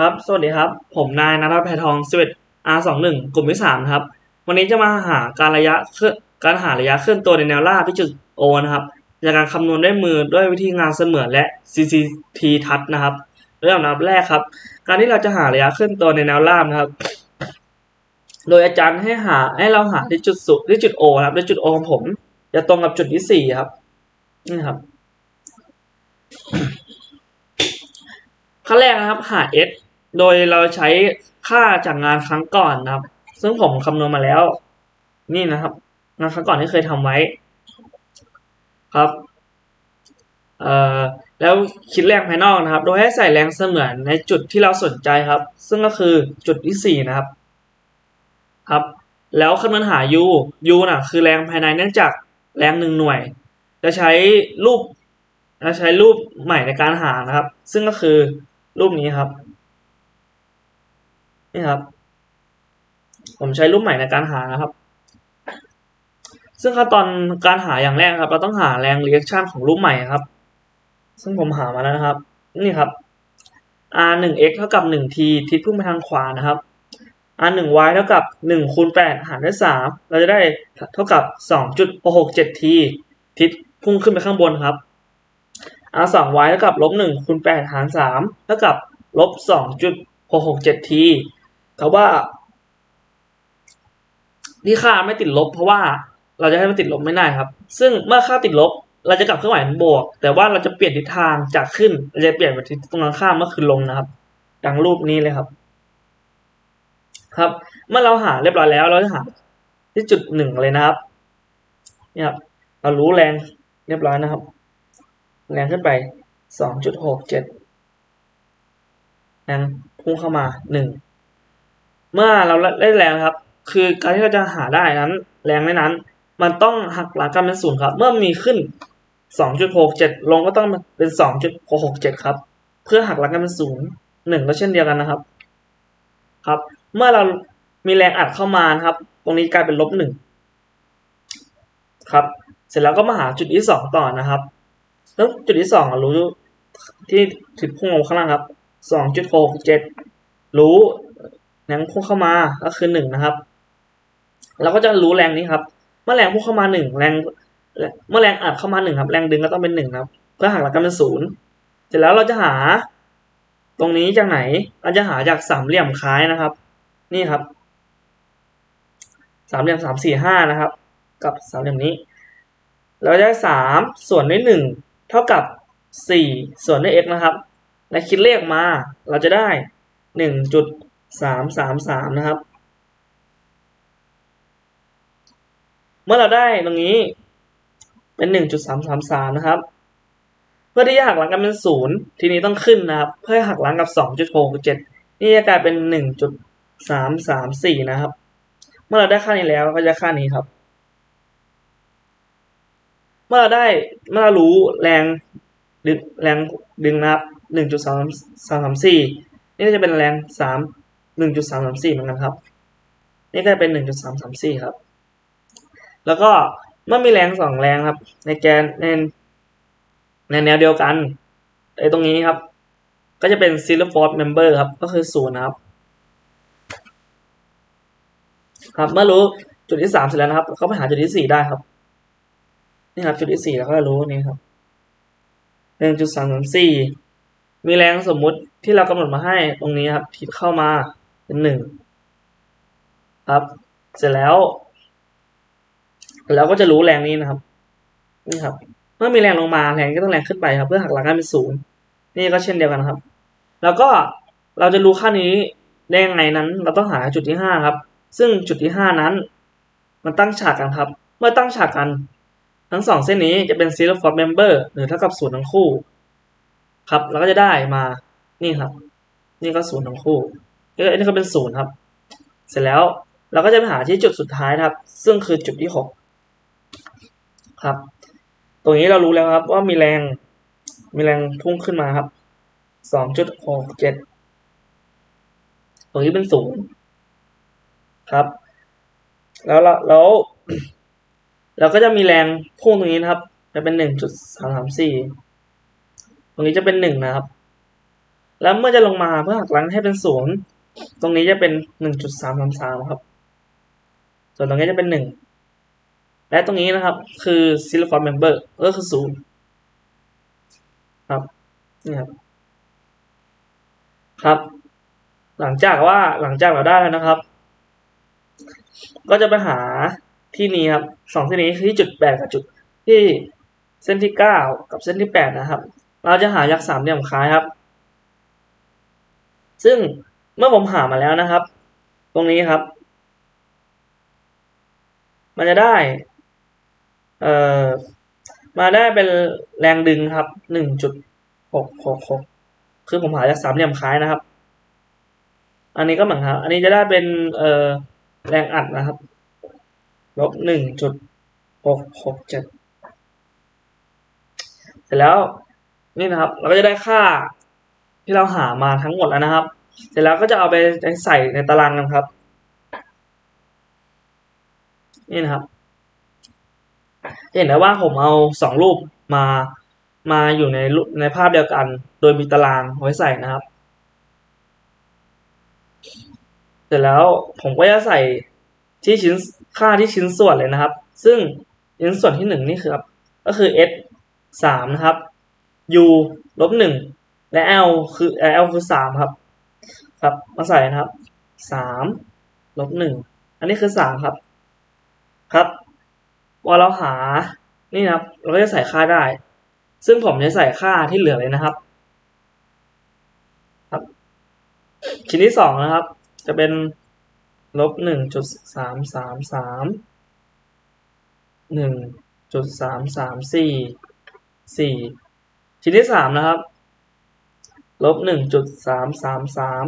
ครับ สวัสดีครับ ผมนายนัทพัฒน์แพทองสวิต R21 กลุ่มที่สามครับ วันนี้จะมาหาการระยะการหาระยะเคลื่อนตัวในแนวราบที่จุด O นะครับจากการคำนวณด้วยมือด้วยวิธีงานเสมือนและ CCT ทัศนะครับ เริ่มนดับแรกครับ การที่เราจะหาระยะเคลื่อนตัวในแนวราบนะครับ โดยอาจารย์ให้หาให้เราหาที่จุดสุที่จุด O นะครับที่จุด O ของผมจะตรงกับจุดที่สี่ครับนี่ครับขั้นแรกนะครับหา s โดยเราใช้ค่าจากงานครั้งก่อนนะครับ ซึ่งผมคำนวณมาแล้ว นี่นะครับ งานครั้งก่อนที่เคยทำไว้ ครับเอ่อแล้วคิดแรงภายนอกนะครับ โดยให้ใส่แรงเสมือนในจุดที่เราสนใจครับ ซึ่งก็คือจุดที่สี่นะครับ ครับ แล้วคำนวณหา u u น่ะคือแรงภายในเนื่องจากแรงหนึ่งหน่วย จะใช้รูปจะใช้รูปใหม่ในการหานะครับ ซึ่งก็คือรูปนี้ครับ นี่ครับ ผมใช้รูปใหม่ในการหานะครับ ซึ่งขั้นตอนการหาอย่างแรกครับ เราต้องหาแรงเรีแอคชั่นของรูปใหม่ครับ ซึ่งผมหามาแล้วนะครับ นี่ครับ r 1 x เท่ากับ1 t ทิศพุ่งไปทางขวานะครับ r 1 y เท่ากับ1คูณ8หารด้วย3เราจะได้เท่ากับ2.667 t ทิศพุ่งขึ้นไปข้างบนครับ r 2 y เท่ากับลบ1คูณ8หาร3เท่ากับลบ2.667 t แต่ว่าที่ค่าไม่ติดลบ เพราะว่าเราจะให้มันติดลบไม่ได้ครับ ซึ่งเมื่อค่าติดลบ เราจะกลับเครื่องหมายเป็นบวก แต่ว่าเราจะเปลี่ยนทิศทางจากขึ้นเราจะเปลี่ยนไปทิศตรงข้ามเมื่อคือลงนะครับ ดังรูปนี้เลยครับ ครับ เมื่อเราหาเรียบร้อยแล้ว เราจะหาที่จุดหนึ่งเลยนะครับ เนี่ยครับเรารู้แรงเรียบร้อยนะครับ แรงขึ้นไปสองจุดหกเจ็ดแรงพุ่งเข้ามาหนึ่ง เมื่อเราได้แรงครับ คือการที่เราจะหาได้นั้น แรงในนั้น มันต้องหักหลักกันเป็นศูนย์ครับ เมื่อมีขึ้นสองจุดหกเจ็ดลงก็ต้องเป็นสองจุดหกเจ็ดครับ เพื่อหักหลักกันเป็นศูนย์หนึ่งก็เช่นเดียวกันนะครับ ครับ เมื่อเรามีแรงอัดเข้ามานะครับ ตรงนี้กลายเป็นลบหนึ่งครับ เสร็จแล้วก็มาหาจุดที่สองต่อนะครับ แล้วจุดที่สองรู้ที่ถึงพุ่งลงข้างล่างครับสองจุดหกเจ็ดรู้ แรงพุ่งเข้ามาก็คือหนึ่งนะครับ เราก็จะรู้แรงนี้ครับ เมื่อแรงพุ่งเข้ามาหนึ่งแรง เมื่อแรงอัดเข้ามาหนึ่งครับ แรงดึงก็ต้องเป็นหนึ่งครับ เพื่อหักหลักกันเป็นศูนย์เสร็จแล้วเราจะหา ตรงนี้จากไหน เราจะหาจากสามเหลี่ยมคล้ายนะครับ นี่ครับ สามเหลี่ยมสามสี่ห้านะครับ กับสามเหลี่ยมนี้ เราได้สามส่วนด้วยหนึ่งเท่ากับสี่ส่วนด้วย x นะครับ และคิดเลขมา เราจะได้หนึ่งจุด สามสามสามนะครับ เมื่อเราได้ตรงนี้เป็นหนึ่งจุดสามสามสามนะครับ เพื่อที่จะหักหลังกันเป็นศูนย์ทีนี้ต้องขึ้นนะครับ เพื่อหักหลังกับสองจุดหกเจ็ดนี่จะกลายเป็นหนึ่งจุดสามสามสี่นะครับ เมื่อเราได้ค่านี้แล้วก็จะค่านี้ครับ เมื่อเราได้เมื่อเรารู้แรงดึงแรงดึงนะครับหนึ่งจุดสามสามสามสี่นี่ก็จะเป็นแรงสาม หนึ่งจุดสามสามสี่เหมือนกันครับ นี่ก็เป็นหนึ่งจุดสามสามสี่ครับ แล้วก็เมื่อมีแรงสองแรงครับ ในแกนในในแนวเดียวกันไอ้ตรงนี้ครับ ก็จะเป็นซิลฟอร์ดเมมเบอร์ครับ ก็คือศูนย์ครับ ครับ เมื่อรู้จุดที่สามเสร็จแล้วนะครับ ก็ไปหาจุดที่สี่ได้ครับ นี่ครับ จุดที่สี่เราก็รู้นี่ครับหนึ่งจุดสามสามสี่มีแรงสมมุติที่เรากำหนดมาให้ตรงนี้ครับทิศเข้ามา เป็นหนึ่งครับ เสร็จแล้ว เราก็จะรู้แรงนี้นะครับ นี่ครับ เมื่อมีแรงลงมาแรงก็ต้องแรงขึ้นไปครับ เพื่อหักหลักกันเป็นศูนย์นี่ก็เช่นเดียวกันครับ แล้วก็เราจะรู้ค่านี้ได้ยังไงนั้น เราต้องหาจุดที่ห้าครับ ซึ่งจุดที่ห้านั้น มันตั้งฉากกันครับ เมื่อตั้งฉากกัน ทั้งสองเส้นนี้จะเป็น zero for member หรือเท่ากับศูนย์ทั้งคู่ ครับ เราก็จะได้มานี่ครับ นี่ก็ศูนย์ทั้งคู่ อันนี้ก็เป็นศูนย์ครับ เสร็จแล้วเราก็จะไปหาที่จุดสุดท้ายครับ ซึ่งคือจุดที่หกครับ ตรงนี้เรารู้แล้วครับ ว่ามีแรง มีแรงพุ่งขึ้นมาครับสองจุดหกเจ็ดตรงนี้เป็นศูนย์ครับ แล้วเราแล้วเราก็จะมีแรงพุ่งตรงนี้นะครับจะเป็นหนึ่งจุดสามสามสี่ตรงนี้จะเป็นหนึ่งนะครับ แล้วเมื่อจะลงมาเพื่อหักล้างให้เป็นศูนย์ ตรงนี้จะเป็นหนึ่งจุดสามสามสามครับ ส่วนตรงนี้จะเป็นหนึ่งและตรงนี้นะครับ คือซิลิคอนเมมเบอร์ก็คือศูนย์ครับนี่ครับครับ หลังจากว่าหลังจากเราได้แล้วนะครับ ก็จะไปหาที่นี้ครับสองที่นี้คือที่จุดแปดกับจุดที่เส้นที่เก้ากับเส้นที่แปดนะครับ เราจะหายักษ์สามเหลี่ยมคล้ายครับ ซึ่ง เมื่อผมหามาแล้วนะครับ ตรงนี้ครับ มันจะได้ เอ่อ มาได้เป็นแรงดึงครับหนึ่งจุดหกหกหกคือผมหาจากสามเหลี่ยมคล้ายนะครับ อันนี้ก็เหมือนครับ อันนี้จะได้เป็น เอ่อ แรงอัดนะครับ ลบหนึ่งจุดหกหกเจ็ดเสร็จแล้ว นี่นะครับ เราก็จะได้ค่าที่เราหามาทั้งหมดแล้วนะครับ เสร็จแล้วก็จะเอาไปใส่ในตารางกันครับ นี่นะครับเห็นได้ว่าผมเอาสองรูปมามาอยู่ในในภาพเดียวกัน โดยมีตารางไว้ใส่นะครับ เสร็จแล้วผมก็จะใส่ที่ชิ้นค่าที่ชิ้นส่วนเลยนะครับ ซึ่งชิ้นส่วนที่หนึ่งนี่คือครับก็คือ s สามนะครับ u ลบหนึ่งและ l คือ l คือสามครับ ครับ มาใส่นะครับสามลบหนึ่งอันนี้คือสามครับ ครับพอเราหานี่นะครับ เราก็จะใส่ค่าได้ ซึ่งผมจะใส่ค่าที่เหลือเลยนะครับ ครับ ชิ้นที่สองนะครับ จะเป็นลบหนึ่งจุดสามสามสามหนึ่งจุดสามสามสี่สี่ชิ้นที่สามนะครับลบหนึ่งจุดสามสามสาม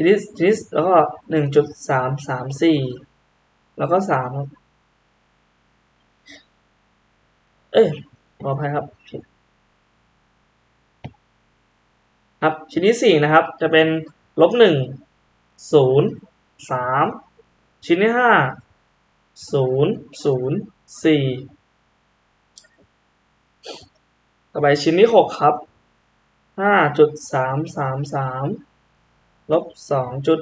ชิ้นที่ชิ้นที่แล้วก็หนึ่งจุดสามสามสี่แล้วก็สามครับ เอ้ยขออภัยครับผิดครับชิ้นที่สี่นะครับ จะเป็นลบหนึ่งศูนย์สามชิ้นที่ห้าศูนย์ศูนย์สี่ต่อไปชิ้นที่หกครับห้าจุดสามสามสาม ลบสองจุด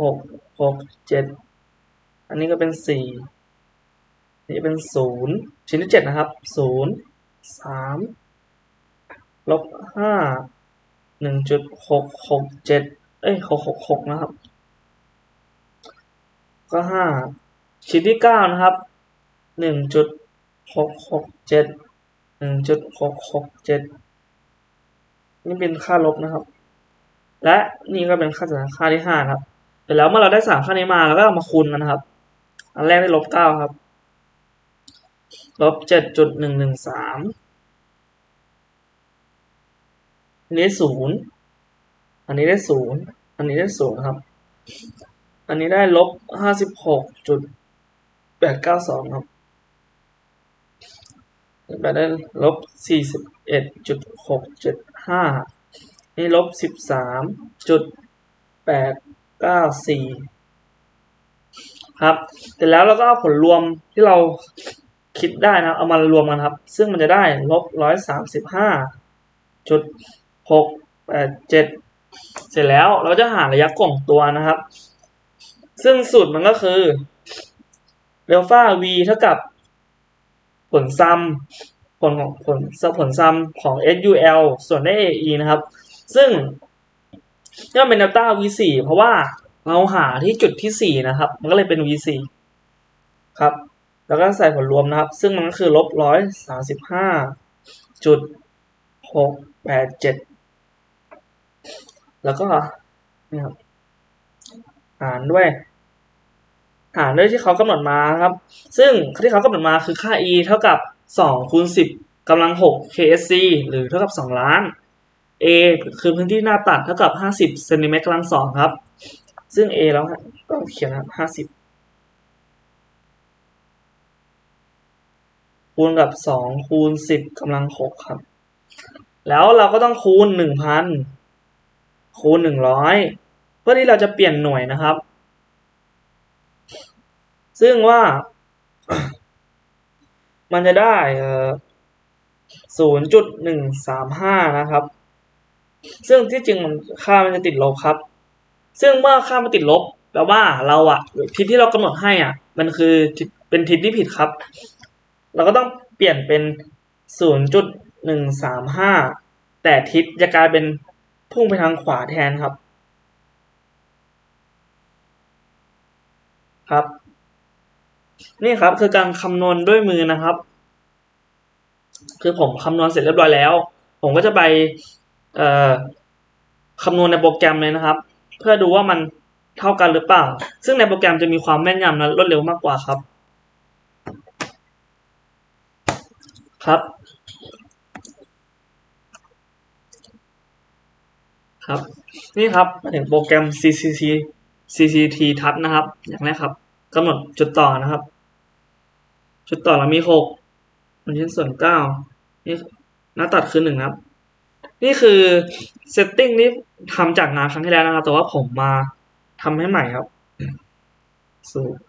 หกหกเจ็ดอันนี้ก็เป็นสี่นี่เป็นศูนย์ชิ้นที่เจ็ดนะครับศูนย์สามลบห้าหนึ่งจุดหกหกเจ็ดเอ้ยหกหกหกนะครับ ก็ห้าชิ้นที่เก้านะครับหนึ่งจุดหกหกเจ็ดหนึ่งจุดหกหกเจ็ดนี่เป็นค่าลบนะครับ และนี่ก็เป็นค่าจากค่าที่ห้าครับเสร็จแล้วเมื่อเราได้สามค่านี้มาเราก็เอามาคูณกันครับ อันแรกได้ลบเก้าครับลบเจ็ดจุดหนึ่งหนึ่งสามอันนี้ศูนย์อันนี้ได้ศูนย์อันนี้ได้ศูนย์ครับ อันนี้ได้ลบห้าสิบหกจุดแปดเก้าสองครับไปได้ลบสี่สิบเอ็ดจุดหกเจ็ดห้า นี่ลบสิบสามจุดแปดเก้าสี่ครับเสร็จแล้วเราก็เอาผลรวมที่เราคิดได้นะเอามารวมกันครับ ซึ่งมันจะได้ลบร้อยสามสิบห้าจุดหกแปดเจ็ดเสร็จแล้วเราจะหาระยะกล่องตัวนะครับ ซึ่งสูตรมันก็คือเดลต้า v เท่ากับผลซัมผลของผลผลซัมของ SUL ส่วนได้ AE นะครับ ซึ่งนี่เป็นเดลต้า v4 เพราะว่าเราหาที่จุดที่ 4 นะครับ มันก็เลยเป็น v4 ครับ แล้วก็ใส่ผลรวมนะครับ ซึ่งมันก็คือลบร้อยสามสิบห้าจุดหกแปดเจ็ดแล้วก็นี่ครับหารด้วย หารด้วยที่เขากำหนดมาครับ ซึ่งที่เขากำหนดมาคือค่า e เท่ากับ2คูณ10กำลัง6 ksc หรือเท่ากับ2ล้าน a คือพื้นที่หน้าตัดเท่ากับ50เซนติเมตรกำลัง2ครับ ซึ่ง a แล้วก็เขียนครับ50คูณกับ2คูณ10กำลัง6ครับ แล้วเราก็ต้องคูณ1,000คูณ100เพื่อที่เราจะเปลี่ยนหน่วยนะครับ ซึ่งว่ามันจะได้ศูนย์จุดหนึ่งสามห้านะครับ ซึ่งที่จริงมันค่ามันจะติดลบครับ ซึ่งเมื่อค่ามันติดลบแปลว่าเราอะทิศที่เรากำหนดให้อะ มันคือเป็นทิศที่ผิดครับ เราก็ต้องเปลี่ยนเป็นศูนย์จุดหนึ่งสามห้าแต่ทิศจะกลายเป็นพุ่งไปทางขวาแทนครับ ครับ นี่ครับคือการคำนวณด้วยมือนะครับ คือผมคำนวณเสร็จเรียบร้อยแล้ว ผมก็จะไป คำนวณในโปรแกรมเลยนะครับ เพื่อดูว่ามันเท่ากันหรือเปล่า ซึ่งในโปรแกรมจะมีความแม่นยำและรวดเร็วมากกว่าครับ ครับ ครับ นี่ครับถึงโปรแกรม CCC CCT ทับนะครับ อย่างแรกครับกำหนดจุดต่อนะครับ จุดต่อเรามีหกมันชิ้นส่วนเก้านี่หน้าตัดคือหนึ่งครับ นี่คือเซตติ้งนี้ทำจากงานครั้งที่แล้วนะครับ แต่ว่าผมมาทำให้ใหม่ครับศูนย์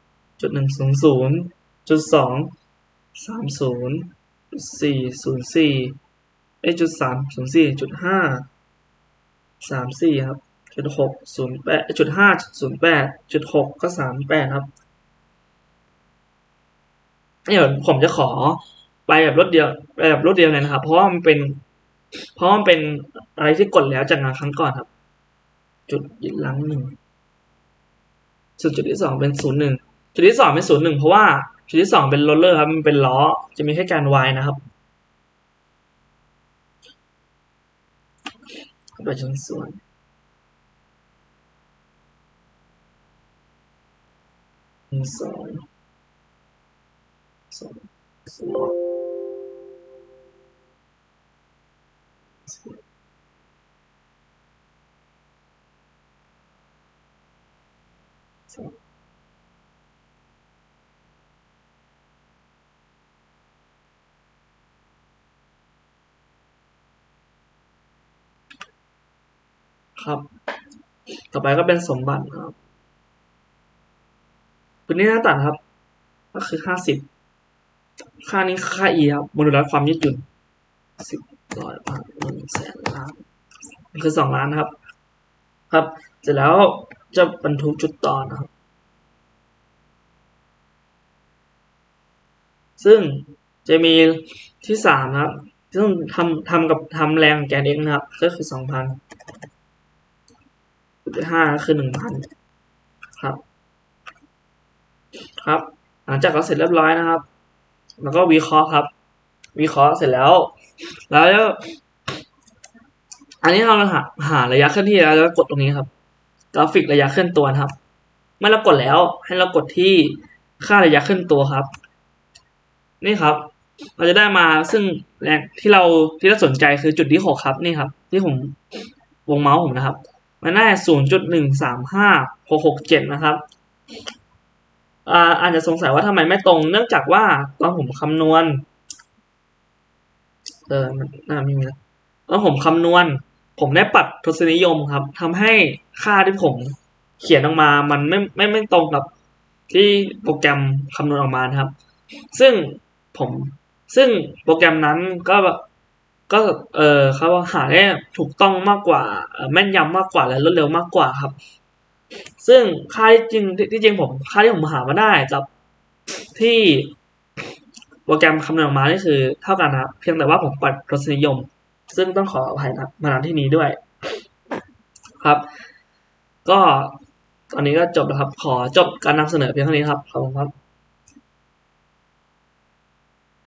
จุดหนึ่งศูนย์ศูนย์จุดสองสามศูนย์สี่ศูนย์สี่เอจุดสามศูนย์สี่จุดห้าสามสี่ครับจุดหกศูนย์แปดจุดห้าศูนย์แปดจุดหกก็สามแปดครับเดี๋ยวผมจะขอไปแบบรวดเดียวไปแบบรวดเดียวเลยนะครับ เพราะว่ามันเป็น เพราะมันเป็นอะไรที่กดแล้วจากงานครั้งก่อนครับ จุดยึดหลังหนึ่งส่วนจุดที่สองเป็นศูนย์หนึ่งจุดที่สองเป็นศูนย์หนึ่งเพราะว่าจุดที่สองเป็นโรลเลอร์ครับมันเป็นล้อจะมีแค่การวายนะครับไปชิ้นส่วนหนึ่งสองสองสอง ครับ ต่อไปก็เป็นสมบัติครับตัวนี้หน้าตัดครับ ก็คือค่าสิบค่านี้ค่า e ครับ โมดูลัสความยืดหยุ่นสิบ ร้อยพันหนึ่งแสนล้านนี่คือสองล้านนะครับ ครับ เสร็จแล้วจะบรรทุกจุดต่อนะครับ ซึ่งจะมีที่สามนะครับ ซึ่งทำทำกับทำแรงแกน x นะครับ ก็คือสองพันจุดห้าคือหนึ่งพันครับ ครับ หลังจากเราเสร็จเรียบร้อยนะครับ แล้วก็วิเคราะห์ครับ วิเคราะห์เสร็จแล้ว แล้ว อันนี้เราหาหาระยะเคลื่อนที่แล้วแล้วกดตรงนี้ครับ กราฟิกระยะเคลื่อนตัวครับ เมื่อเรากดแล้วให้เรากดที่ค่าระยะเคลื่อนตัวครับ นี่ครับ เราจะได้มาซึ่งแรงที่เราที่เราสนใจคือจุดที่หกครับนี่ครับ ที่ผมวงเมาส์ผมนะครับ มันได้ศูนย์จุดหนึ่งสามห้าหกหกเจ็ดนะครับอ่าอาจจะสงสัยว่าทำไมไม่ตรง เนื่องจากว่าตอนผมคำนวณ เออมันน่าไม่มีแล้วตอนผมคำนวณ ผมได้ปรับทศนิยมครับทำให้ค่าที่ผมเขียนออกมา มันไม่ไม่ไม่ตรงกับที่โปรแกรมคำนวณออกมาครับ ซึ่งผมซึ่งโปรแกรมนั้นก็ก็เออเขาหาได้ถูกต้องมากกว่าแม่นยำมากกว่าและรวดเร็วมากกว่าครับ ซึ่งค่าที่จริงที่จริงผมค่าที่ผมหามาได้กับที่ โปรแกรมคำนวณออกมานี่คือเท่ากันนะครับ เพียงแต่ว่าผมปรับรสนิยม ซึ่งต้องขออภัยนะมาณที่นี้ด้วยครับ ก็ตอนนี้ก็จบแล้วครับ ขอจบการนำเสนอเพียงเท่านี้ครับขอบคุณครับ